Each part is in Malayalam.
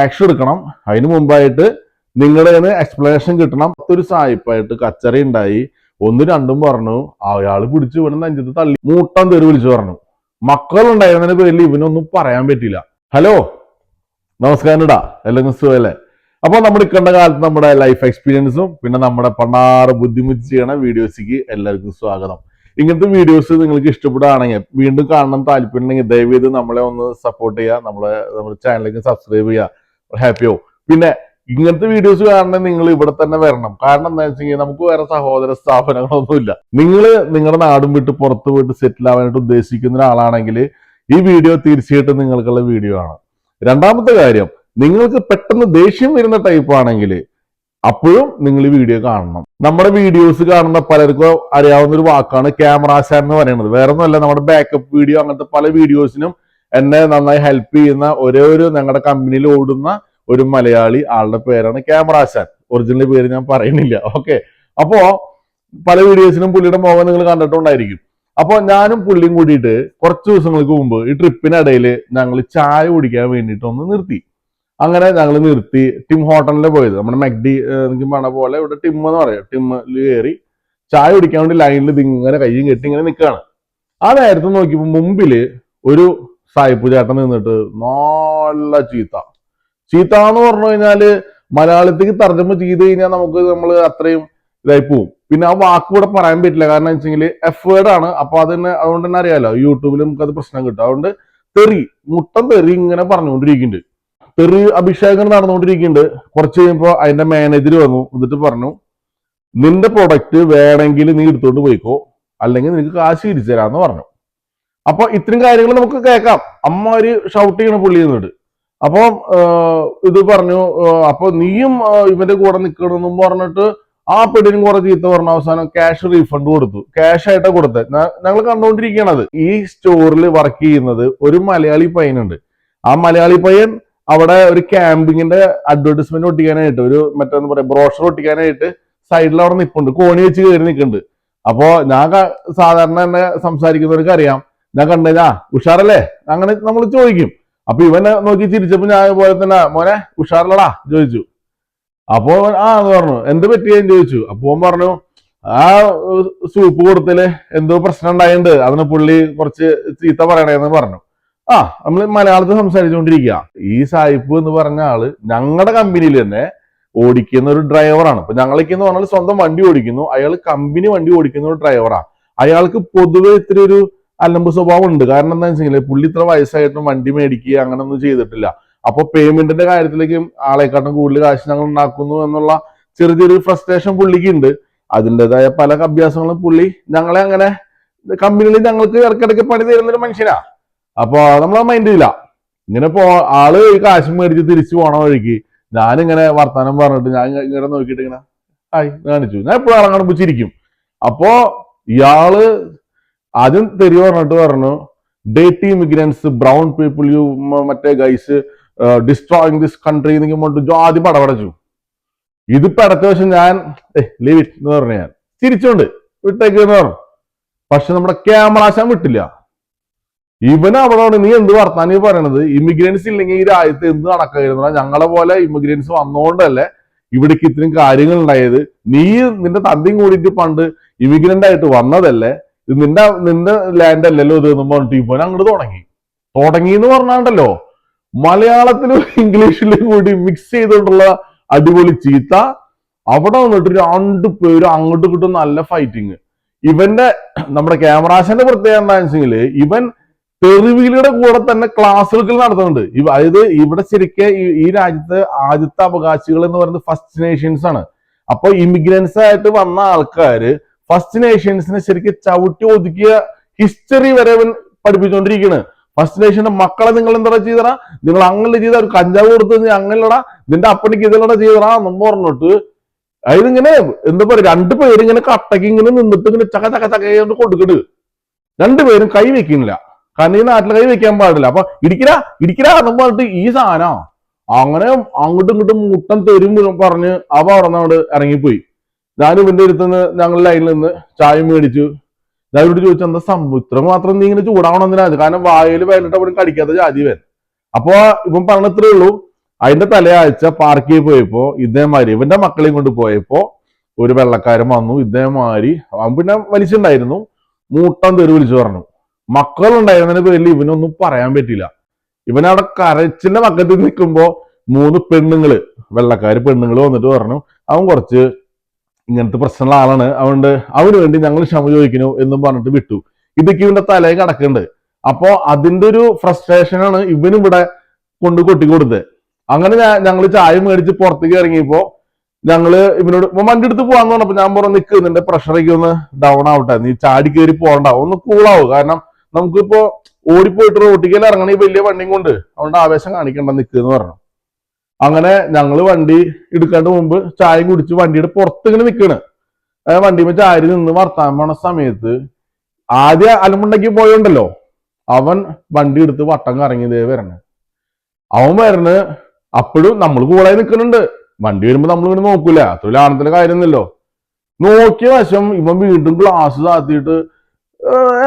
ആക്ഷൻ എടുക്കണം. അതിന് മുമ്പായിട്ട് നിങ്ങളുടെ കയ്യിൽ എക്സ്പ്ലനേഷൻ കിട്ടണം. ഒരു സായിപ്പായിട്ട് കച്ചറി ഉണ്ടായി. ഒന്ന് രണ്ടും പറഞ്ഞു. അയാൾ പിടിച്ചു ഇവിടെ നെഞ്ചത്ത് തള്ളി. മൂട്ടം തെറി വിളിച്ചു പറഞ്ഞു. മക്കളുണ്ടായിരുന്നതിന് പേരിൽ ഇവനൊന്നും പറയാൻ പറ്റില്ല ഹലോ? നമസ്കാരം ഇടാ അല്ലെങ്കിൽ സുഖല്ലേ അപ്പൊ നമ്മൾ ഇക്കണ്ട കാലത്ത് നമ്മുടെ ലൈഫ് എക്സ്പീരിയൻസും പിന്നെ നമ്മുടെ പണ്ടാറ് ബുദ്ധിമുട്ട് ചെയ്യണ വീഡിയോസിക്ക് എല്ലാവർക്കും സ്വാഗതം. ഇങ്ങനത്തെ വീഡിയോസ് നിങ്ങൾക്ക് ഇഷ്ടപ്പെടുകയാണെങ്കിൽ വീണ്ടും കാണണം താല്പര്യമുണ്ടെങ്കിൽ ദയവേത് നമ്മളെ ഒന്ന് സപ്പോർട്ട് ചെയ്യുക. നമ്മളെ നമ്മുടെ ചാനലിലേക്ക് സബ്സ്ക്രൈബ് ചെയ്യുക. ഹാപ്പിയോ പിന്നെ ഇങ്ങനത്തെ വീഡിയോസ് കാണണമെങ്കിൽ നിങ്ങൾ ഇവിടെ തന്നെ വരണം. കാരണം എന്താ വെച്ചെങ്കിൽ നമുക്ക് വേറെ സഹോദര സ്ഥാപനങ്ങളൊന്നുമില്ല. നിങ്ങൾ നിങ്ങളുടെ നാടും വിട്ട് പുറത്ത് പോയിട്ട് സെറ്റിൽ ആവാനായിട്ട് ഉദ്ദേശിക്കുന്ന ഒരാളാണെങ്കിൽ ഈ വീഡിയോ തീർച്ചയായിട്ടും നിങ്ങൾക്കുള്ള വീഡിയോ ആണ്. രണ്ടാമത്തെ കാര്യം നിങ്ങൾക്ക് പെട്ടെന്ന് ദേഷ്യം വരുന്ന ടൈപ്പ് ആണെങ്കിൽ അപ്പോഴും നിങ്ങൾ ഈ വീഡിയോ കാണണം. നമ്മുടെ വീഡിയോസ് കാണുന്ന പലർക്കും അറിയാവുന്ന ഒരു വാക്കാണ് ക്യാമറ ഷാൻ എന്ന് പറയുന്നത്. വേറെ ഒന്നുമല്ല നമ്മുടെ ബാക്കപ്പ് വീഡിയോ അങ്ങനത്തെ പല വീഡിയോസിനും എന്നെ നന്നായി ഹെൽപ്പ് ചെയ്യുന്ന ഒരേ ഒരു ഞങ്ങളുടെ കമ്പനിയിൽ ഓടുന്ന ഒരു മലയാളി ആളുടെ പേരാണ് ക്യാമറ ഷാൻ ഒറിജിനൽ പേര് ഞാൻ പറയുന്നില്ല ഓക്കെ അപ്പോ പല വീഡിയോസിനും പുള്ളിയുടെ മുഖം നിങ്ങൾ കണ്ടിട്ടുണ്ടായിരിക്കും. അപ്പോൾ ഞാനും പുള്ളിയും കൂടിയിട്ട് കുറച്ച് ദിവസങ്ങൾക്ക് മുമ്പ് ഈ ട്രിപ്പിനിടയിൽ ഞങ്ങൾ ചായ കുടിക്കാൻ വേണ്ടിയിട്ട് ഒന്ന് നിർത്തി. അങ്ങനെ ഞങ്ങൾ നിർത്തി. ടിം ഹോട്ടലിൽ പോയത്. നമ്മുടെ മെഗ്ഡി എനിക്ക് പറഞ്ഞ പോലെ ഇവിടെ ടിം എന്ന് പറയാം. ടിമ്മിൽ കയറി ചായ കുടിക്കാൻ വേണ്ടി ലൈനിൽ ഇതിങ്ങനെ കയ്യും കെട്ടി ഇങ്ങനെ നിൽക്കുകയാണ്. ആ നേരത്തെ നോക്കിയപ്പോൾ മുമ്പിൽ ഒരു സായിപ്പു ചേട്ടൻ നിന്നിട്ട് നല്ല ചീത്ത. ചീത്ത എന്ന് പറഞ്ഞു കഴിഞ്ഞാൽ മലയാളത്തേക്ക് തർജമ ചെയ്ത് കഴിഞ്ഞാൽ നമുക്ക് നമ്മൾ അത്രയും ഇതായി പോവും. പിന്നെ ആ വാക്ക് പറയാൻ പറ്റില്ല. കാരണം വെച്ചെങ്കിൽ എഫ് വേർഡ് ആണ്. അപ്പൊ അത് തന്നെ അതുകൊണ്ട് തന്നെ അറിയാലോ യൂട്യൂബിൽ നമുക്ക് അത് പ്രശ്നം കിട്ടും. അതുകൊണ്ട് തെറി മുട്ടം തെറി ഇങ്ങനെ പറഞ്ഞുകൊണ്ടിരിക്കുന്നുണ്ട്. തെറി അഭിഷേകം നടന്നുകൊണ്ടിരിക്കുന്നുണ്ട്. കുറച്ച് കഴിയുമ്പോൾ അതിന്റെ മാനേജർ വന്നു. എന്നിട്ട് പറഞ്ഞു നിന്റെ പ്രൊഡക്റ്റ് വേണമെങ്കിൽ നീ എടുത്തോണ്ട് പോയിക്കോ. അല്ലെങ്കിൽ നിനക്ക് കാശ് തിരിച്ചു തരാന്ന് പറഞ്ഞു. അപ്പൊ ഇത്രയും കാര്യങ്ങൾ നമുക്ക് കേൾക്കാം. അമ്മ ഒരു ഷൗട്ട് ചെയ്യണ പുള്ളി എന്നിട്ട് അപ്പൊ ഇത് പറഞ്ഞു അപ്പൊ നീയും ഇവന്റെ കൂടെ നിൽക്കണമെന്നും പറഞ്ഞിട്ട് ആ പെണ്ണിനും കുറെ ചീത്ത പറഞ്ഞ. അവസാനം ക്യാഷ് റീഫണ്ട് കൊടുത്തു. ക്യാഷ് ആയിട്ടാ കൊടുത്തത്. ഞങ്ങൾ കണ്ടുകൊണ്ടിരിക്കുകയാണത് ഈ സ്റ്റോറിൽ വർക്ക് ചെയ്യുന്നത് ഒരു മലയാളി പയ്യനുണ്ട്. ആ മലയാളി പയ്യൻ അവിടെ ഒരു ക്യാമ്പിങ്ങിന്റെ അഡ്വർടൈസ്മെന്റ് ഒട്ടിക്കാനായിട്ട് ഒരു മറ്റേന്ന് പറയാം ബ്രോഷർ ഒട്ടിക്കാനായിട്ട് സൈഡിൽ അവിടെ നിൽപ്പുണ്ട് കോണി വെച്ച് കയറി നിൽക്കുന്നുണ്ട്. അപ്പോ ഞാൻ സാധാരണ എന്നെ സംസാരിക്കുന്നവർക്ക് അറിയാം. ഞാൻ കണ്ടുകഴിഞ്ഞാ ഉഷാറല്ലേ? അങ്ങനെ നമ്മൾ ചോദിക്കും. അപ്പൊ ഇവനെ നോക്കി ചിരിച്ചപ്പോ ഞാൻ പോലെ തന്നെ മോനെ ഉഷാറല്ലടാ ചോദിച്ചു. അപ്പോ ആ എന്ന് പറഞ്ഞു. എന്ത് പറ്റിയെന്ന് ചോദിച്ചു. അപ്പൊ പറഞ്ഞു ആ സൂപ്പ് കൊടുത്തൽ എന്തോ പ്രശ്നം ഉണ്ടായിട്ടുണ്ട് അതിന് പുള്ളി കുറച്ച് ചീത്ത പറയണേന്ന് പറഞ്ഞു. ആ നമ്മൾ മലയാളത്തിൽ സംസാരിച്ചുകൊണ്ടിരിക്കുക ഈ സായിപ്പ് എന്ന് പറഞ്ഞ ആൾ ഞങ്ങളുടെ കമ്പനിയിൽ തന്നെ ഓടിക്കുന്ന ഒരു ഡ്രൈവറാണ് ഇപ്പൊ ഞങ്ങളൊക്കെ എന്ന് പറഞ്ഞാൽ സ്വന്തം വണ്ടി ഓടിക്കുന്നു. അയാൾ കമ്പനി വണ്ടി ഓടിക്കുന്ന ഒരു ഡ്രൈവറാണ് അയാൾക്ക് പൊതുവെ ഇത്തിരി ഒരു അലമ്പ് സ്വഭാവം ഉണ്ട് കാരണം എന്താ വെച്ചാൽ പുള്ളി ഇത്ര വയസ്സായിട്ടും വണ്ടി മേടിക്കുക അങ്ങനെ ഒന്നും ചെയ്തിട്ടില്ല. അപ്പൊ പേയ്മെന്റിന്റെ കാര്യത്തിലേക്ക് ആളെക്കാട്ടും കൂടുതൽ കാശ് ഞങ്ങൾ ഉണ്ടാക്കുന്നു എന്നുള്ള ചെറിയ ചെറിയ ഫ്രസ്ട്രേഷൻ പുള്ളിക്ക് ഉണ്ട് അതിന്റെതായ പല അഭ്യാസങ്ങളും പുള്ളി ഞങ്ങളെ അങ്ങനെ കമ്പനിയിൽ ഞങ്ങൾക്ക് ഇടയ്ക്കിടയ്ക്ക് പണി തരുന്ന ഒരു മനുഷ്യനാ. അപ്പൊ നമ്മളെ മൈൻഡ് ഇല്ല ഇങ്ങനെ പോ ആൾ കാശ് മേടിച്ച് തിരിച്ചു പോണ വഴിക്ക് ഞാനിങ്ങനെ വർത്തമാനം പറഞ്ഞിട്ട് ഞാൻ ഇങ്ങനെ നോക്കിയിട്ട് ഇങ്ങനെ ആയി കാണിച്ചു. ഞാൻ എപ്പോഴും ആളെ കാണുമ്പോൾ അപ്പോ ഇയാൾ ആദ്യം തെരി പറഞ്ഞിട്ട് പറഞ്ഞു ഡേറ്റി ഇമിഗ്രൻസ് ബ്രൗൺ പീപ്പിൾ യു മറ്റേ ഗൈസ് ഡിസ്ട്രോയിങ് ദിസ് കൺട്രി എന്നൊക്കെ പറഞ്ഞിട്ട് ആദ്യം പടപടച്ചു. ഇതിപ്പോ അടുത്ത വശം ഞാൻ ലീവ് ഇറ്റ് എന്ന് പറഞ്ഞു ഞാൻ. ചിരിച്ചോണ്ട് വിട്ടേക്ക് എന്ന് പറഞ്ഞു. പക്ഷെ നമ്മുടെ ക്യാമറാശാൻ വിട്ടില്ല. ഇവന് അവിടെ നീ എന്ത് വർത്താനം പറയണത്? ഇമിഗ്രൻസ് ഇല്ലെങ്കിൽ ഈ രാജ്യത്ത് എന്ത് നടക്കായിരുന്നു? ഞങ്ങളെ പോലെ ഇമിഗ്രൻസ് വന്നുകൊണ്ടല്ലേ ഇവിടേക്ക് ഇത്രയും കാര്യങ്ങൾ ഉണ്ടായത്? നീ നിന്റെ തന്തിയും കൂടിയിട്ട് പണ്ട് ഇമിഗ്രന്റ് ആയിട്ട് വന്നതല്ലേ? ഇത് നിന്റെ നിന്റെ ലാൻഡ് അല്ലല്ലോ ഇത് എന്ന് പറഞ്ഞിട്ട് ഇവൻ അങ്ങോട്ട് തുടങ്ങി. തുടങ്ങി എന്ന് പറഞ്ഞാണ്ടല്ലോ. മലയാളത്തിലും ഇംഗ്ലീഷിലും കൂടി മിക്സ് ചെയ്തുകൊണ്ടുള്ള അടിപൊളി ചീത്ത. അവിടെ വന്നിട്ട് രണ്ട് പേര് അങ്ങോട്ട് കിട്ടും നല്ല ഫൈറ്റിങ് ഇവന്റെ നമ്മുടെ ക്യാമറാശന്റെ പ്രത്യേകത എന്താണെന്ന് വെച്ചെങ്കിൽ ഇവൻ തെറിവിലിയുടെ കൂടെ തന്നെ ക്ലാസ്സുകൾ നടത്തുന്നുണ്ട്. അതായത് ഇവിടെ ശരിക്കും ഈ- രാജ്യത്ത് ആദ്യത്തെ അവകാശികൾ എന്ന് പറയുന്നത് ഫസ്റ്റ് നേഷൻസ് ആണ്. അപ്പൊ ഇമിഗ്രൻസ് ആയിട്ട് വന്ന ആൾക്കാര് ഫസ്റ്റ് നേഷൻസിനെ ശരിക്കും ചവിട്ടി ഒതുക്കിയ ഹിസ്റ്ററി വരെ അവൻ പഠിപ്പിച്ചുകൊണ്ടിരിക്കുകയാണ് ഫസ്റ്റ് നേഷന്റെ മക്കളെ നിങ്ങൾ എന്താ ചെയ്തടാ? നിങ്ങൾ അങ്ങനെ ചെയ്ത? ഒരു കഞ്ചാവ് കൊടുത്ത് അങ്ങനെടാ നിന്റെ അപ്പണിക്ക് ഇതിലൂടെ ചെയ്തടാ എന്ന് പറഞ്ഞിട്ട് അതിലിങ്ങനെ എന്താ പറയാ രണ്ടു പേരിങ്ങനെ കട്ടക്ക് ഇങ്ങനെ നിന്നിട്ട് ഇങ്ങനെ ചക ചക ചക കൊടുക്കട്ട് രണ്ടുപേരും കൈ വെക്കുന്നില്ല. കാരണം ഈ നാട്ടിൽ കൈ വെക്കാൻ പാടില്ല. അപ്പൊ ഇടിക്കരാ ഇടിക്കരാ എന്ന് പറഞ്ഞിട്ട് ഈ സാധനം അങ്ങനെ അങ്ങോട്ടും ഇങ്ങോട്ടും മുട്ടം തെരും പറഞ്ഞ് അവ അവിടെ നിന്ന് അവിടെ ഇറങ്ങിപ്പോയി. ഞാനും ഇവന്റെ അടുത്തുനിന്ന് ഞങ്ങൾ ലൈനിൽ നിന്ന് ചായ മേടിച്ചു. ഞാൻ ഇവിടെ ചോദിച്ചു എന്താ ഇത്ര മാത്രം നീ ഇങ്ങനെ ചൂടാവണം കാരണം വായിൽ വേണ്ടിട്ട് അവിടെ കടിക്കാത്ത ജാതി വൻ അപ്പൊ ഇവൻ പറഞ്ഞത്രേ ഉള്ളൂ. അതിന്റെ തലയാഴ്ച പാർക്കിൽ പോയപ്പോ ഇതേമാതിരി ഇവന്റെ മക്കളെയും കൊണ്ട് പോയപ്പോ ഒരു വെള്ളക്കാരൻ വന്നു. ഇതേമാതിരി അവൻ പിന്നെ വലിച്ചുണ്ടായിരുന്നു. മൂട്ടം തെറി വിളിച്ചു പറഞ്ഞു. മക്കളുണ്ടായിരുന്നതിന്റെ പേരിൽ ഇവനൊന്നും പറയാൻ പറ്റില്ല ഇവനവിടെ കരച്ചിന്റെ പക്കത്തിൽ നിൽക്കുമ്പോ മൂന്ന് പെണ്ണുങ്ങൾ വെള്ളക്കാര് പെണ്ണുങ്ങൾ വന്നിട്ട് പറഞ്ഞു അവൻ കുറച്ച് ഇങ്ങനത്തെ പ്രശ്നമുള്ള ആളാണ്. അതുകൊണ്ട് അവന് വേണ്ടി ഞങ്ങൾ ക്ഷമ ചോദിക്കുന്നു എന്നും പറഞ്ഞിട്ട് വിട്ടു. ഇതൊക്കെ ഇവന്റെ തലയിൽ കിടക്കുന്നുണ്ട്. അപ്പോ അതിന്റെ ഒരു ഫ്രസ്ട്രേഷനാണ് ഇവിടെ കൊണ്ട് കൊട്ടിക്കൊടുത്തത് അങ്ങനെ ഞങ്ങൾ ചായ മേടിച്ച് പുറത്തേക്ക് ഇറങ്ങിയപ്പോ ഞങ്ങൾ ഇവനോട് വണ്ടി എടുത്ത് പോവാന്ന് പറഞ്ഞപ്പോ ഞാൻ പറഞ്ഞു നിക്ക് നിന്റെ പ്രഷറൊക്കെ ഒന്ന് ഡൗൺ ആവട്ടെ. നീ ചാടി കയറി പോകണ്ട. ഒന്ന് കൂളാവും കാരണം നമുക്കിപ്പോ ഓടിപ്പോയിട്ട് റോട്ടിക്കൽ ഇറങ്ങണ ഈ വലിയ വണ്ടിയും കൊണ്ട് അതുകൊണ്ട് ആവേശം കാണിക്കണ്ട നിൽക്കുന്നു പറഞ്ഞു. അങ്ങനെ ഞങ്ങൾ വണ്ടി എടുക്കാണ്ട് മുമ്പ് ചായ കുടിച്ച് വണ്ടിയുടെ പുറത്ത് ഇങ്ങനെ നിക്കണ് വണ്ടിമേ ചാരി നിന്ന് വർത്താൻ പോണ സമയത്ത് ആദ്യ അലമുണ്ടക്കി പോയുണ്ടല്ലോ. അവൻ വണ്ടി എടുത്ത് വട്ടം കറങ്ങിയതേ വരണ്. അവൻ വരണ് അപ്പോഴും നമ്മൾ കൂടെ നിൽക്കുന്നുണ്ട് വണ്ടി വരുമ്പോ നമ്മൾ ഇങ്ങനെ നോക്കൂല. അത്ര ആണത്തിന്റെ കാര്യമൊന്നുമല്ലോ നോക്കിയ വശം ഇവൻ വീണ്ടും ഗ്ലാസ് താത്തിയിട്ട്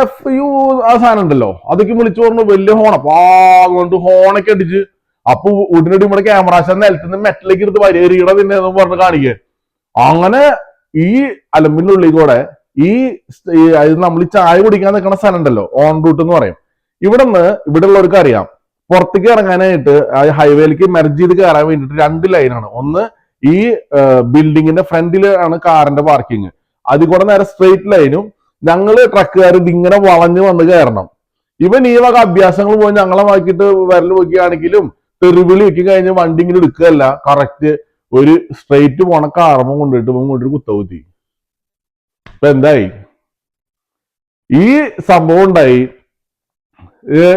എഫ് യു ആ സാധനം ഉണ്ടല്ലോ. അതൊക്കെ വിളിച്ചു പറഞ്ഞു വലിയ ഹോണ പാകൊണ്ട് ഹോണൊക്കെ അടിച്ച് അപ്പൊ ഉടനടി നമ്മുടെ ക്യാമറാശ നിലത്തുനിന്ന് മെറ്റലേക്ക് എടുത്ത് വരേറിയുടെ പിന്നെ പറഞ്ഞ് കാണിക്കേ. അങ്ങനെ ഈ അലമ്പിനുള്ളിൽ കൂടെ ഈ നമ്മൾ ഈ ചായ കുടിക്കാൻ നിൽക്കുന്ന സ്ഥലം ഉണ്ടല്ലോ ഓൺ റൂട്ട് എന്ന് പറയും. ഇവിടെ നിന്ന് ഇവിടെ ഉള്ളവർക്ക് അറിയാം. പുറത്തേക്ക് ഇറങ്ങാനായിട്ട് ഹൈവേയിലേക്ക് മെർജ് ചെയ്ത് കയറാൻ വേണ്ടിയിട്ട് രണ്ട് ലൈനാണ് ഒന്ന് ഈ ബിൽഡിങ്ങിന്റെ ഫ്രണ്ടിലാണ് കാറിന്റെ പാർക്കിംഗ് അതിൽ കൂടെ നേരെ സ്ട്രെയിറ്റ് ലൈനും ഞങ്ങൾ ട്രക്കുകാർ ഇതിങ്ങനെ വളഞ്ഞു വന്ന് കയറണം. ഇവൻ ഈ വക അഭ്യാസങ്ങൾ പോയി ഞങ്ങളെ വാക്കിയിട്ട് വിരൽ നോക്കിയാണെങ്കിലും തെറിവിളി വെക്കി കഴിഞ്ഞ് വണ്ടി ഇങ്ങനെ എടുക്കുകയല്ല. കറക്റ്റ് ഒരു സ്ട്രെയിറ്റ് പോണ കാർമം കൊണ്ടിട്ട് ഇവൻ കൊണ്ടൊരു കുത്തകുത്തി ഇപ്പൊ എന്തായി? ഈ സംഭവം ഉണ്ടായി.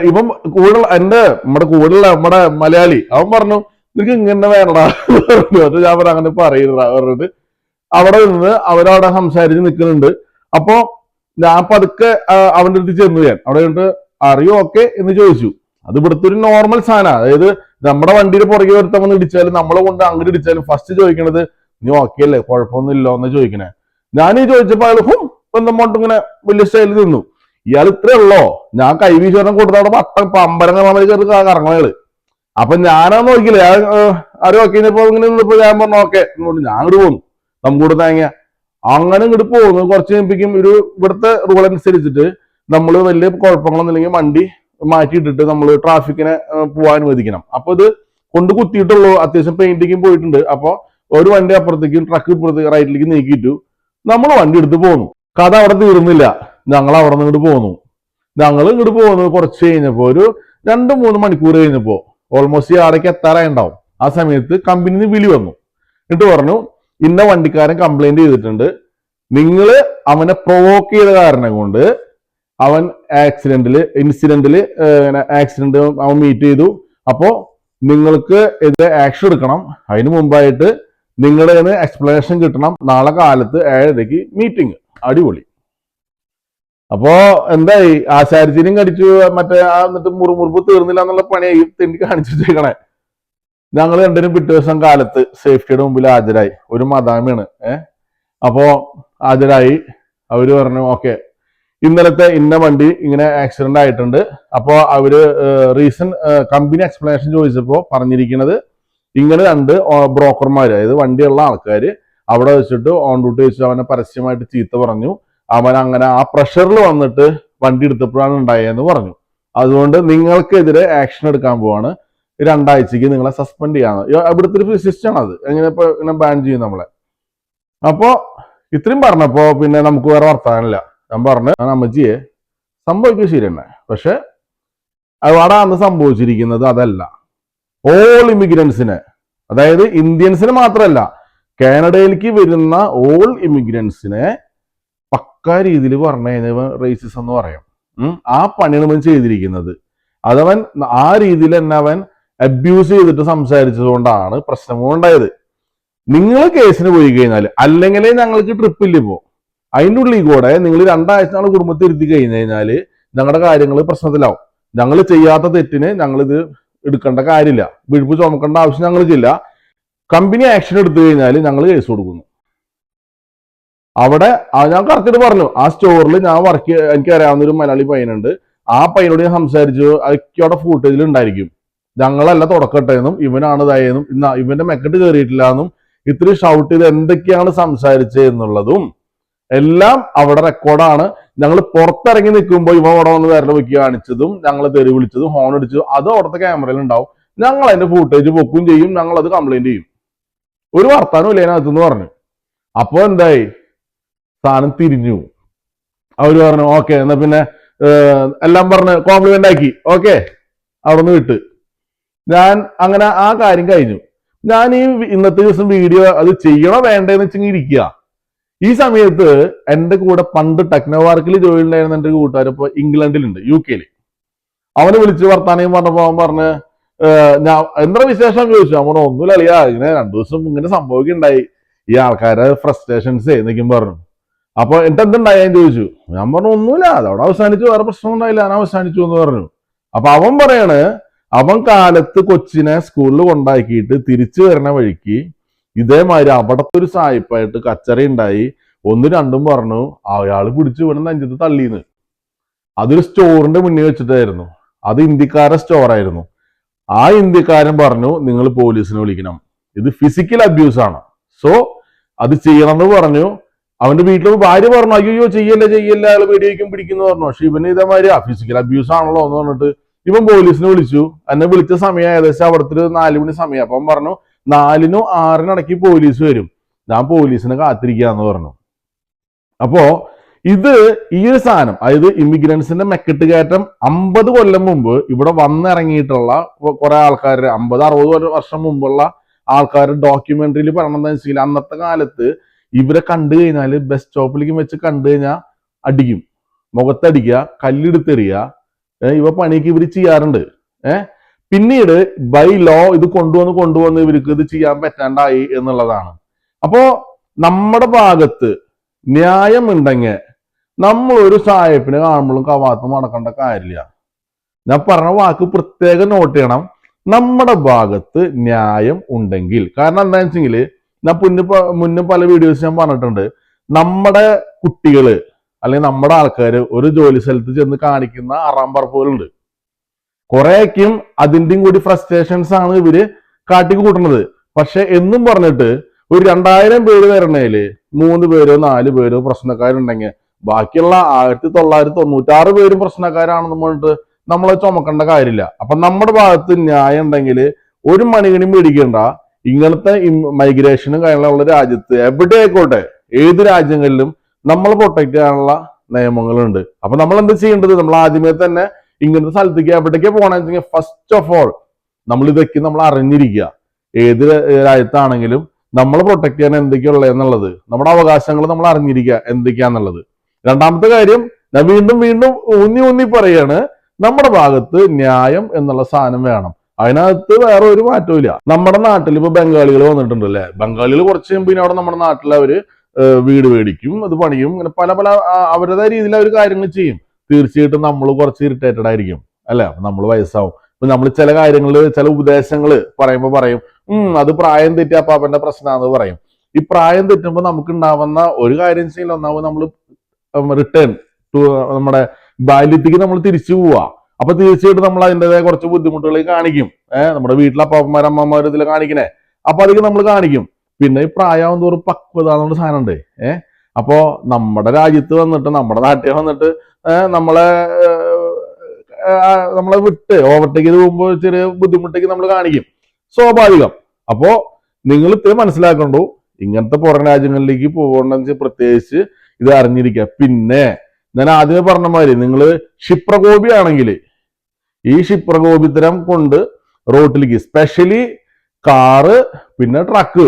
ഇവൻ കൂടുതൽ എന്റെ നമ്മുടെ കൂടുതലുള്ള നമ്മുടെ മലയാളി അവൻ പറഞ്ഞു നിനക്ക് ഇങ്ങനെ വേണടാ. പറഞ്ഞു. ഞാൻ അങ്ങനെ പറയുന്നതാ പറഞ്ഞിട്ട് അവിടെ നിന്ന് അവരവിടെ സംസാരിച്ച് നിൽക്കുന്നുണ്ട്. അപ്പോ ഞാൻ പതുക്കെ അവന്റെ അടുത്ത് ചെന്നു ഞാൻ. അവിടെ നിന്നിട്ട് അറിയോ ഓക്കെ എന്ന് ചോദിച്ചു. അത് ഇവിടുത്തെ ഒരു നോർമൽ സാധനം. അതായത് നമ്മുടെ വണ്ടിയുടെ പുറകെ ഒരുത്തം വന്ന് ഇടിച്ചാലും നമ്മളെ കൊണ്ട് അങ്ങോട്ട് ഇടിച്ചാലും ഫസ്റ്റ് ചോദിക്കണത് നീ ഓക്കെ അല്ലേ? കുഴപ്പമൊന്നുമില്ലോ എന്ന് ചോദിക്കണേ? ഞാൻ ഈ ചോദിച്ചപ്പോ അയാൾ ഹും ഇങ്ങനെ വലിയ സ്റ്റൈലിൽ നിന്നു. ഇയാൾ ഇത്രേ ഉള്ളോ? ഞാൻ കൈവീശ്വരം കൊടുത്ത അവിടെ പട്ടം പമ്പരം കയറി കറങ്ങണയാൾ അപ്പൊ ഞാനാ നോക്കിയില്ല. ഞാൻ അറിയോ? ഓക്കെ ഇങ്ങനെ ഞാൻ പറഞ്ഞു ഓക്കെ ഞാൻ പോകുന്നു പോന്നു. നമുക്കൂടെ തേങ്ങ അങ്ങനെ ഇങ്ങോട്ട് പോകുന്നു. കുറച്ച് കഴിയുമ്പോഴേക്കും ഒരു ഇവിടുത്തെ റൂൾ അനുസരിച്ചിട്ട് നമ്മൾ വലിയ കുഴപ്പങ്ങളൊന്നും ഇല്ലെങ്കിൽ വണ്ടി മാറ്റിയിട്ടിട്ട് നമ്മൾ ട്രാഫിക്കിനെ പോകാൻ അനുവദിക്കണം. അപ്പൊ ഇത് കൊണ്ട് കുത്തിയിട്ടുള്ളൂ. അത്യാവശ്യം പെയിന്റിങ്ങും പോയിട്ടുണ്ട്. അപ്പൊ ഒരു വണ്ടി അപ്പുറത്തേക്കും ട്രക്ക് ഇപ്പുറത്തേക്ക് റൈറ്റിലേക്ക് നീക്കിയിട്ടു നമ്മൾ വണ്ടി എടുത്ത് പോന്നു. കഥ അവിടെ തീർന്നില്ല. ഞങ്ങൾ അവിടെ നിന്ന് ഇങ്ങോട്ട് പോന്നു. ഞങ്ങൾ ഇങ്ങോട്ട് പോകുന്നത് കുറച്ച് കഴിഞ്ഞപ്പോൾ ഒരു രണ്ട് മൂന്ന് മണിക്കൂർ കഴിഞ്ഞപ്പോൾ ഓൾമോസ്റ്റ് ഈ ആടേക്ക് എത്താറായി ഉണ്ടാവും. ആ സമയത്ത് കമ്പനിന്ന് നിന്ന് വിളി വന്നു. എന്നിട്ട് പറഞ്ഞു ഇന്ന വണ്ടിക്കാരൻ കംപ്ലൈന്റ് ചെയ്തിട്ടുണ്ട്. നിങ്ങൾ അവനെ പ്രൊവോക്ക് ചെയ്ത കാരണം കൊണ്ട് അവൻ ആക്സിഡന്റിൽ ഇൻസിഡന്റിൽ ആക്സിഡന്റ് അവൻ മീറ്റ് ചെയ്തു. അപ്പോ നിങ്ങൾക്ക് എതിരെ ആക്ഷൻ എടുക്കണം. അതിനു മുമ്പായിട്ട് നിങ്ങളുടെ എക്സ്പ്ലനേഷൻ കിട്ടണം. നാളെ കാലത്ത് ഏഴരയ്ക്ക് മീറ്റിംഗ് അടിപൊളി. അപ്പോ എന്തായി? ആശാരിച്ചിനും കടിച്ചു. മറ്റേ ആ എന്നിട്ട് മുറുമുറുപ്പ് തീർന്നില്ല എന്നുള്ള പണിയായി. തെണ്ടി കാണിച്ചു വെച്ചേക്കണേ ഞങ്ങൾ രണ്ടിനും പിറ്റേ ദിവസം കാലത്ത് സേഫ്റ്റിയുടെ മുമ്പിൽ ഹാജരായി. ഒരു മദാമിയാണ്. ഏഹ് അപ്പോ ഹാജരായി. അവർ പറഞ്ഞു ഓക്കെ. ഇന്നലത്തെ ഇന്ന വണ്ടി ഇങ്ങനെ ആക്സിഡന്റ് ആയിട്ടുണ്ട്. അപ്പോ അവർ റീസൺ കമ്പനി എക്സ്പ്ലനേഷൻ ചോദിച്ചപ്പോ പറഞ്ഞിരിക്കുന്നത് ഇങ്ങനെ രണ്ട് ബ്രോക്കർമാർ അതായത് വണ്ടിയുള്ള ആൾക്കാർ അവിടെ വെച്ചിട്ട് ഓൺ ഡ്യൂട്ടി വെച്ച് അവനെ പരസ്യമായിട്ട് ചീത്ത പറഞ്ഞു. അവൻ അങ്ങനെ ആ പ്രഷറിൽ വന്നിട്ട് വണ്ടി എടുത്തപ്പോഴാണ് ഉണ്ടായതെന്ന് പറഞ്ഞു. അതുകൊണ്ട് നിങ്ങൾക്കെതിരെ ആക്ഷൻ എടുക്കാൻ പോവാണ്. രണ്ടാഴ്ചക്ക് നിങ്ങളെ സസ്പെൻഡ് ചെയ്യാന്ന് ഇ- ഇവിടുത്തെ ഒരു സിസ്റ്റം അത്. എങ്ങനെ ഇപ്പൊ ഇങ്ങനെ ബാൻ ചെയ്യും നമ്മളെ. അപ്പോ ഇത്രയും പറഞ്ഞപ്പോ പിന്നെ നമുക്ക് വേറെ വർത്താനില്ല ഞാൻ പറഞ്ഞു ഞാൻ അമ്മച്ചിയെ സംഭവിക്കുക ശരി തന്നെ. പക്ഷെ അവിടെ അന്ന് സംഭവിച്ചിരിക്കുന്നത് അതല്ല. ഓൾ ഇമിഗ്രൻസിന് അതായത് ഇന്ത്യൻസിന് മാത്രമല്ല കാനഡയിലേക്ക് വരുന്ന ഓൾ ഇമിഗ്രൻസിനെ പക്ക രീതിയിൽ പറഞ്ഞു കഴിഞ്ഞാൽ റേസിസം എന്ന് പറയാം. ആ പണിയാണ് ചെയ്തിരിക്കുന്നത്. അതവൻ ആ രീതിയിൽ തന്നെ അവൻ അബ്യൂസ് ചെയ്തിട്ട് സംസാരിച്ചതുകൊണ്ടാണ് പ്രശ്നവും ഉണ്ടായത്. നിങ്ങൾ കേസിന് പോയി കഴിഞ്ഞാൽ അല്ലെങ്കിലേ ഞങ്ങൾക്ക് ട്രിപ്പ് ഇല്ല ഇപ്പോ. അതിന്റെ ഉള്ളിൽ കൂടെ നിങ്ങൾ രണ്ടാഴ്ച നാളെ കുടുംബത്തിൽ ഇരുത്തി കഴിഞ്ഞു കഴിഞ്ഞാൽ ഞങ്ങളുടെ കാര്യങ്ങൾ പ്രശ്നത്തിലാവും. ഞങ്ങൾ ചെയ്യാത്ത തെറ്റിന് ഞങ്ങൾ ഇത് എടുക്കേണ്ട കാര്യമില്ല. വിഴുപ്പ് ചുമക്കേണ്ട ആവശ്യം ഞങ്ങൾക്കില്ല കമ്പനി ആക്ഷൻ എടുത്തു കഴിഞ്ഞാൽ ഞങ്ങൾ കേസ് കൊടുക്കുന്നു. അവിടെ ഞാൻ കറക്റ്റ് പറഞ്ഞു. ആ സ്റ്റോറിൽ ഞാൻ വർക്ക് എനിക്ക് അറിയാവുന്ന ഒരു മലയാളി പയ്യനുണ്ട്. ആ പയ്യനോട് ഞാൻ സംസാരിച്ചു. അതൊക്കെ അവിടെ ഫൂട്ടേജിൽ ഉണ്ടായിരിക്കും. ഞങ്ങളല്ല തുടക്കട്ടെ എന്നും ഇവനാണ് ഇതായെന്നും ഇന്ന ഇവന്റെ മെക്കട്ട് കയറിയിട്ടില്ല എന്നും ഇത്ര ഷൗട്ട് ചെയ്ത് എന്തൊക്കെയാണ് സംസാരിച്ചത് എന്നുള്ളതും എല്ലാം അവിടെ റെക്കോർഡാണ് ഞങ്ങൾ പുറത്തിറങ്ങി നിൽക്കുമ്പോൾ ഇവ അവിടെ വന്ന് വിരൽ വെക്കി കാണിച്ചതും ഞങ്ങൾ തെറി വിളിച്ചതും ഹോൺ അടിച്ചതും അത് അവിടുത്തെ ക്യാമറയിൽ ഉണ്ടാവും. ഞങ്ങൾ അതിന്റെ ഫൂട്ടേജ് പൊക്കും ചെയ്യും ഞങ്ങൾ അത് കംപ്ലൈന്റ് ചെയ്യും. ഒരു വർത്താനം ഇല്ല അതിനകത്ത് എന്ന് പറഞ്ഞു. അപ്പോ എന്തായി? സാധനം തിരിഞ്ഞു. അവർ പറഞ്ഞു ഓക്കെ എന്നാ പിന്നെ എല്ലാം പറഞ്ഞ് കോംപ്ലിമെന്റ് ആക്കി. ഓക്കെ അവിടെ നിന്ന് വിട്ട്. ഞാൻ അങ്ങനെ ആ കാര്യം കഴിഞ്ഞു. ഞാൻ ഈ ഇന്നത്തെ ദിവസം വീഡിയോ അത് ചെയ്യണോ വേണ്ടെന്ന് വെച്ചെങ്കിൽ ഇരിക്കുക ഈ സമയത്ത് എന്റെ കൂടെ പണ്ട് ടെക്നോ പാർക്കിൽ ജോലി ഉണ്ടായിരുന്ന എന്റെ കൂട്ടുകാർ ഇപ്പൊ ഇംഗ്ലണ്ടിലുണ്ട് യു കെയിൽ അവനെ വിളിച്ച് വർത്താനം പറഞ്ഞപ്പോ അവൻ പറഞ്ഞ് ഞാൻ എന്താ വിശേഷം ചോദിച്ചു. അവൻ ഒന്നുമില്ല അളിയാ ഇങ്ങനെ രണ്ടു ദിവസം ഇങ്ങനെ സംഭവിക്കുണ്ടായി ഈ ആൾക്കാരെ ഫ്രസ്ട്രേഷൻസ് എന്നൊക്കെയും പറഞ്ഞു. അപ്പൊ എന്നിട്ട് എന്തുണ്ടായി ഞാൻ ചോദിച്ചു. ഞാൻ പറഞ്ഞു ഒന്നുമില്ല അതവിടെ അവസാനിച്ചു വേറെ പ്രശ്നം ഉണ്ടായില്ല ഞാൻ അവസാനിച്ചു എന്ന് പറഞ്ഞു. അപ്പൊ അവൻ പറയാണ് അവൻ കാലത്ത് കൊച്ചിനെ സ്കൂളിൽ കൊണ്ടാക്കിയിട്ട് തിരിച്ചു വരുന്ന വഴിക്ക് ഇതേമാതിരി അവിടത്തെ ഒരു സായിപ്പായിട്ട് കച്ചറി ഉണ്ടായി. ഒന്നും രണ്ടും പറഞ്ഞു അയാൾ പിടിച്ചു ഇവിടെ നെഞ്ചത്ത് തള്ളിന്ന്. അതൊരു സ്റ്റോറിന്റെ മുന്നിൽ വെച്ചിട്ടായിരുന്നു. അത് ഇന്ത്യക്കാരുടെ സ്റ്റോറായിരുന്നു ആ ഇന്ത്യക്കാരൻ പറഞ്ഞു നിങ്ങൾ പോലീസിനെ വിളിക്കണം. ഇത് ഫിസിക്കൽ അബ്യൂസ് ആണ്. സോ അത് ചെയ്യണമെന്ന് പറഞ്ഞു. അവന്റെ വീട്ടിൽ ഭാര്യ പറഞ്ഞു അയ്യോ ചെയ്യല്ലേ ചെയ്യല്ലേ അയാൾ പേടിയേക്കും പിടിക്കുന്നു പറഞ്ഞു. പക്ഷെ ഇവന് ഇതേമാതിരി ഫിസിക്കൽ അബ്യൂസ് ആണല്ലോ എന്ന് പറഞ്ഞിട്ട് ഇവൻ പോലീസിനെ വിളിച്ചു. എന്നെ വിളിച്ച സമയം ഏകദേശം അവിടുത്തെ ഒരു നാല് മണി സമയം. അപ്പം പറഞ്ഞു നാലിനോ ആറിനും ഇടയ്ക്ക് പോലീസ് വരും. ഞാൻ പോലീസിനെ കാത്തിരിക്കാന്ന് പറഞ്ഞു. അപ്പോ ഇത് ഈ ഒരു സാധനം അതായത് ഇമിഗ്രൻസിന്റെ മെക്കെട്ട് കയറ്റം അമ്പത് കൊല്ലം മുമ്പ് ഇവിടെ വന്നിറങ്ങിയിട്ടുള്ള കുറെ ആൾക്കാർ അമ്പത് അറുപത് വർഷം മുമ്പുള്ള ആൾക്കാർ ഡോക്യുമെന്ററിയിൽ പറയണതെന്ന് വെച്ചാൽ അന്നത്തെ കാലത്ത് ഇവരെ കണ്ടു കഴിഞ്ഞാൽ ബസ് സ്റ്റോപ്പിലേക്ക് വെച്ച് കണ്ടു കഴിഞ്ഞാൽ അടിക്കും. മുഖത്തടിക്കുക കല്ലെടുത്തെറിയുക ഇവ പണിക്ക് ഇവർ ചെയ്യാറുണ്ട്. ഏഹ് പിന്നീട് ബൈ ലോ ഇത് കൊണ്ടുവന്ന് കൊണ്ടുവന്ന് ഇവർക്ക് ഇത് ചെയ്യാൻ പറ്റാണ്ടായി എന്നുള്ളതാണ്. അപ്പോ നമ്മുടെ ഭാഗത്ത് ന്യായം ഉണ്ടെങ്കിൽ നമ്മൾ ഒരു സായപ്പിനെ കാണുമ്പോഴും കവാത്തും നടക്കേണ്ട കാര്യമില്ല. ഞാൻ പറഞ്ഞ വാക്ക് പ്രത്യേകം നോട്ട് ചെയ്യണം. നമ്മുടെ ഭാഗത്ത് ന്യായം ഉണ്ടെങ്കിൽ കാരണം എന്താണെന്ന് വെച്ചെങ്കിൽ ഞാൻ മുന്നേ മുന്നേ പല വീഡിയോസ് ഞാൻ പറഞ്ഞിട്ടുണ്ട്. നമ്മുടെ കുട്ടികൾ അല്ലെങ്കിൽ നമ്മുടെ ആൾക്കാർ ഒരു ജോലി സ്ഥലത്ത് ചെന്ന് കാണിക്കുന്ന അറാം പറപ്പുകളുണ്ട്. കുറേക്കും അതിന്റെയും കൂടി ഫ്രസ്ട്രേഷൻസ് ആണ് ഇവർ കാട്ടി കൂട്ടുന്നത്. പക്ഷെ എന്നും പറഞ്ഞിട്ട് ഒരു രണ്ടായിരം പേര് വരണേൽ മൂന്ന് പേരോ നാല് പേരോ പ്രശ്നക്കാരുണ്ടെങ്കിൽ ബാക്കിയുള്ള ആയിരത്തി തൊള്ളായിരത്തി തൊണ്ണൂറ്റാറ് പേരും പ്രശ്നക്കാരാണെന്ന് പറഞ്ഞിട്ട് നമ്മളെ ചുമക്കേണ്ട കാര്യമില്ല. അപ്പൊ നമ്മുടെ ഭാഗത്ത് ന്യായം ഉണ്ടെങ്കിൽ ഒരു മണികണി പേടിക്കണ്ട ഇങ്ങനത്തെ മൈഗ്രേഷനും കാര്യങ്ങളുള്ള രാജ്യത്ത് എവിടെ ആയിക്കോട്ടെ ഏത് രാജ്യങ്ങളിലും നമ്മൾ പ്രൊട്ടക്ട് ചെയ്യാനുള്ള നിയമങ്ങളുണ്ട്. അപ്പൊ നമ്മൾ എന്ത് ചെയ്യേണ്ടത്? നമ്മൾ ആദ്യമേ തന്നെ ഇങ്ങനത്തെ സ്ഥലത്തേക്ക് എവിടേക്ക് പോകണമെന്ന് വെച്ചാൽ ഫസ്റ്റ് ഓഫ് ഓൾ നമ്മൾ ഇതൊക്കെ നമ്മൾ അറിഞ്ഞിരിക്കുക. ഏത് രാജ്യത്താണെങ്കിലും നമ്മൾ പ്രൊട്ടക്ട് ചെയ്യാൻ എന്തൊക്കെയുള്ളത് എന്നുള്ളത് നമ്മുടെ അവകാശങ്ങൾ നമ്മൾ അറിഞ്ഞിരിക്കുക എന്തൊക്കെയാന്നുള്ളത്. രണ്ടാമത്തെ കാര്യം ഞാൻ വീണ്ടും വീണ്ടും ഊന്നി ഊന്നി പറയാണ് നമ്മുടെ ഭാഗത്ത് ന്യായം എന്നുള്ള സാധനം വേണം. അതിനകത്ത് വേറെ ഒരു മാറ്റവും നമ്മുടെ നാട്ടിൽ ഇപ്പൊ ബംഗാളികൾ വന്നിട്ടുണ്ട് അല്ലെ ബംഗാളികൾ കുറച്ച് മുമ്പ് അവിടെ നമ്മുടെ നാട്ടിൽ അവർ വീട് മേടിക്കും അത് പണിയും അങ്ങനെ പല പല അവരുടേതായ രീതിയിൽ അവർ കാര്യങ്ങൾ ചെയ്യും. തീർച്ചയായിട്ടും നമ്മൾ കുറച്ച് ഇറിറ്റേറ്റഡ് ആയിരിക്കും അല്ലെ? നമ്മൾ വയസ്സാവും. ഇപ്പൊ നമ്മൾ ചില കാര്യങ്ങളിൽ ചില ഉപദേശങ്ങൾ പറയുമ്പോൾ പറയും ഉം അത് പ്രായം തെറ്റി അപ്പാപ്പന്റെ പ്രശ്നമാണെന്ന് പറയും. ഈ പ്രായം തെറ്റുമ്പോൾ നമുക്ക് ഉണ്ടാവുന്ന ഒരു കാര്യം ചെയ്യില്ല. ഒന്നാമത് നമ്മൾ റിട്ടേൺ ടു നമ്മുടെ ബാല്യത്തേക്ക് നമ്മൾ തിരിച്ചു പോവാ. അപ്പൊ തീർച്ചയായിട്ടും നമ്മൾ അതിന്റെതായ കുറച്ച് ബുദ്ധിമുട്ടുകൾ കാണിക്കും. ഏഹ് നമ്മുടെ വീട്ടിലെ അപ്പാപ്പന്മാർ ഇതിൽ കാണിക്കണേ. അപ്പൊ അതൊക്കെ നമ്മൾ കാണിക്കും. പിന്നെ ഈ പ്രായം തോറും പക്വത എന്നുള്ള സാധനം ഉണ്ട് ഏഹ് അപ്പോ നമ്മുടെ രാജ്യത്ത് വന്നിട്ട് നമ്മുടെ നാട്ടിൽ വന്നിട്ട് നമ്മളെ നമ്മളെ വിട്ട് ഓവർടേക്ക് ചെയ്ത് പോകുമ്പോൾ ചെറിയ ബുദ്ധിമുട്ടേക്ക് നമ്മൾ കാണിക്കും. സ്വാഭാവികം. അപ്പോ നിങ്ങൾ ഇത്രയും മനസ്സിലാക്കണ്ടു ഇങ്ങനത്തെ പുറം രാജ്യങ്ങളിലേക്ക് പോകണമെന്ന് പ്രത്യേകിച്ച് ഇത് അറിഞ്ഞിരിക്കുക. പിന്നെ ഞാൻ ആദ്യമേ പറഞ്ഞ മാതിരി നിങ്ങൾ ക്ഷിപ്രകോപി ആണെങ്കിൽ ഈ ക്ഷിപ്രകോപിത്തരം കൊണ്ട് റോട്ടിലേക്ക് സ്പെഷ്യലി കാറ് പിന്നെ ട്രക്ക്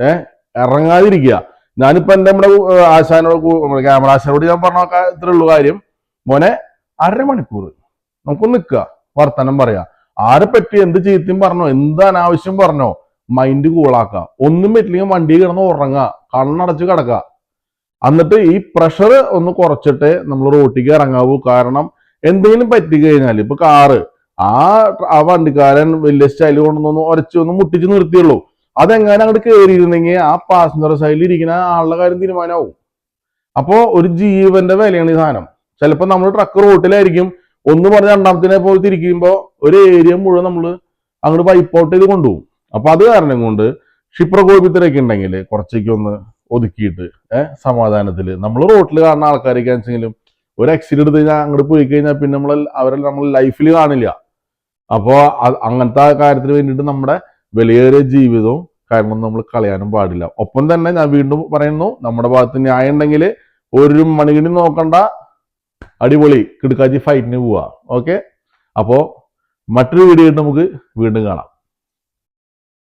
ഏഹ് ഇറങ്ങാതിരിക്കുക. ഞാനിപ്പോ എന്റെ നമ്മുടെ ആശാനോട് ക്യാമറ ആശാനോട് ഞാൻ പറഞ്ഞ ഇത്രേ ഉള്ളൂ കാര്യം. മോനെ അരമണിക്കൂർ നമുക്ക് നിൽക്കുക. വർത്തനം പറയാ. ആരെ പറ്റി എന്ത് ചീത്തയും പറഞ്ഞോ എന്ത് അനാവശ്യം പറഞ്ഞോ മൈൻഡ് കൂളാക്ക ഒന്നും പറ്റില്ലെങ്കിൽ വണ്ടി കിടന്ന് ഉറങ്ങുക. കണ്ണടച്ച് കിടക്കുക. എന്നിട്ട് ഈ പ്രഷർ ഒന്ന് കുറച്ചിട്ട് നമ്മൾ റോട്ടിക്ക് ഇറങ്ങാവൂ. കാരണം എന്തെങ്കിലും പറ്റി കഴിഞ്ഞാൽ ഇപ്പൊ കാറ് ആ ആ വണ്ടിക്കാരൻ വലിയ സ്റ്റൈൽ കൊണ്ടൊന്നും ഒന്ന് മുട്ടിച്ച് നിർത്തിയുള്ളൂ. അതെങ്ങനെ അങ്ങോട്ട് കയറിയിരുന്നെങ്കിൽ ആ പാസഞ്ചർ സൈഡിൽ ഇരിക്കുന്ന ആളുടെ കാര്യം തീരുമാനമാവും അപ്പോ ഒരു ജീവന്റെ വിലയാണ് ഈ സാധനം. ചിലപ്പോൾ നമ്മൾ ട്രക്ക് റോട്ടിലായിരിക്കും ഒന്ന് പറഞ്ഞ രണ്ടാമത്തിനെ പോയി തിരിക്കുമ്പോൾ ഒരു ഏരിയ മുഴുവൻ നമ്മൾ അങ്ങോട്ട് വൈപ്പ് ഔട്ട് ചെയ്ത് കൊണ്ടുപോകും. അപ്പൊ അത് കാരണം കൊണ്ട് ക്ഷിപ്രകോപിത്തരൊക്കെ ഉണ്ടെങ്കിൽ കുറച്ചൊക്കെ ഒന്ന് ഒതുക്കിയിട്ട് ഏഹ് സമാധാനത്തിൽ നമ്മൾ റോട്ടിൽ കാണുന്ന ആൾക്കാരൊക്കെ വെച്ചെങ്കിലും ഒരു ആക്സിഡന്റ് എടുത്ത് കഴിഞ്ഞാൽ അങ്ങോട്ട് പോയി കഴിഞ്ഞാൽ പിന്നെ നമ്മൾ അവരെ നമ്മൾ ലൈഫിൽ കാണില്ല. അപ്പോൾ അങ്ങനത്തെ കാര്യത്തിന് വേണ്ടിയിട്ട് നമ്മുടെ വിലയേറിയ ജീവിതവും കാരണം നമ്മൾ കളയാനും പാടില്ല. ഒപ്പം തന്നെ ഞാൻ വീണ്ടും പറയുന്നു നമ്മുടെ ഭാഗത്ത് ന്യായം ഉണ്ടെങ്കിൽ ഒരു മണികിണി നോക്കണ്ട. അടിപൊളി. കിടക്കാച്ചി ഫൈറ്റിന് പോവാ. ഓക്കെ അപ്പോൾ മറ്റൊരു വീഡിയോ നമുക്ക് വീണ്ടും കാണാം.